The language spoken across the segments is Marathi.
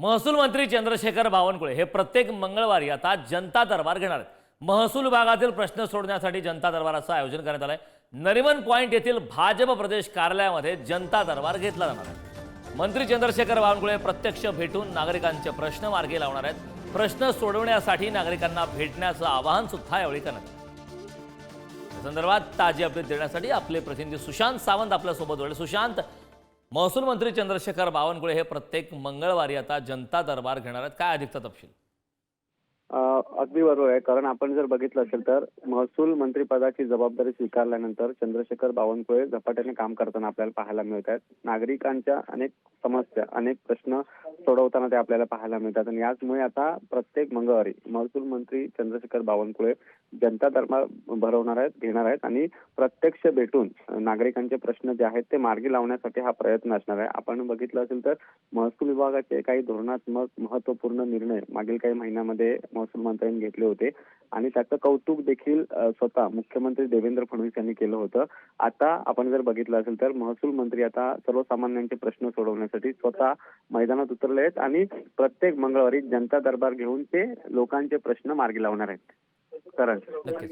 महसूल मंत्री चंद्रशेखर बावनकुळे हे प्रत्येक मंगळवारी आता जनता दरबार घेणार आहेत. महसूल विभागातील प्रश्न सोडण्यासाठी जनता दरबाराचं आयोजन करण्यात आलंय. नरिमन पॉईंट येथील भाजप प्रदेश कार्यालयामध्ये जनता दरबार घेतला जाणार आहे. मंत्री चंद्रशेखर बावनकुळे प्रत्यक्ष भेटून नागरिकांचे प्रश्न मार्गी लावणार आहेत. प्रश्न सोडवण्यासाठी नागरिकांना भेटण्याचं आवाहन सुद्धा यावेळी करण्यात संदर्भात ताजी अपडेट देण्यासाठी आपले प्रतिनिधी सुशांत सावंत आपल्यासोबत जोडले. सुशांत महसूल मंत्री चंद्रशेखर बावनकुळे हे प्रत्येक मंगळवारी आता जनता दरबार घेणार आहेत. काय अधिकचा तपशील? अगदी बरोबर आहे. कारण आपण जर बघितलं असेल तर महसूल मंत्रीपदाची जबाबदारी स्वीकारल्यानंतर चंद्रशेखर बावनकुळे झपाट्याने काम करताना आपल्याला पाहायला मिळत आहेत. नागरिकांच्या अनेक समस्या अनेक प्रश्न सोडवताना ते आपल्याला पाहायला मिळतात. आणि याचमुळे आता प्रत्येक मंगळवारी महसूल मंत्री चंद्रशेखर बावनकुळे जनता दरबार भरवणार आहेत घेणार आहेत आणि प्रत्यक्ष भेटून नागरिकांचे प्रश्न जे आहेत ते मार्गी लावण्यासाठी हा प्रयत्न असणार आहे. आपण बघितलं असेल तर महसूल विभागाचे काही धोरणात्मक महत्त्वपूर्ण निर्णय मागील काही महिन्यामध्ये महसूल मंत्र्यांनी घेतले होते. आणि त्याचं कौतुक देखील स्वतः मुख्यमंत्री देवेंद्र फडणवीस यांनी केलं होतं. आता आपण जर बघितलं असेल तर महसूल मंत्री आता सर्वसामान्यांचे प्रश्न सोडवण्यासाठी स्वतः मैदानात उतरले आहेत आणि प्रत्येक मंगळवारी जनता दरबार घेऊन ते लोकांचे प्रश्न मार्गी लावणार आहेत. करण.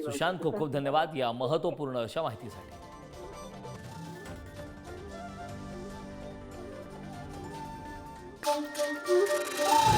सुशांत खूप खूप धन्यवाद या महत्त्वपूर्ण अशा माहितीसाठी. Thank you.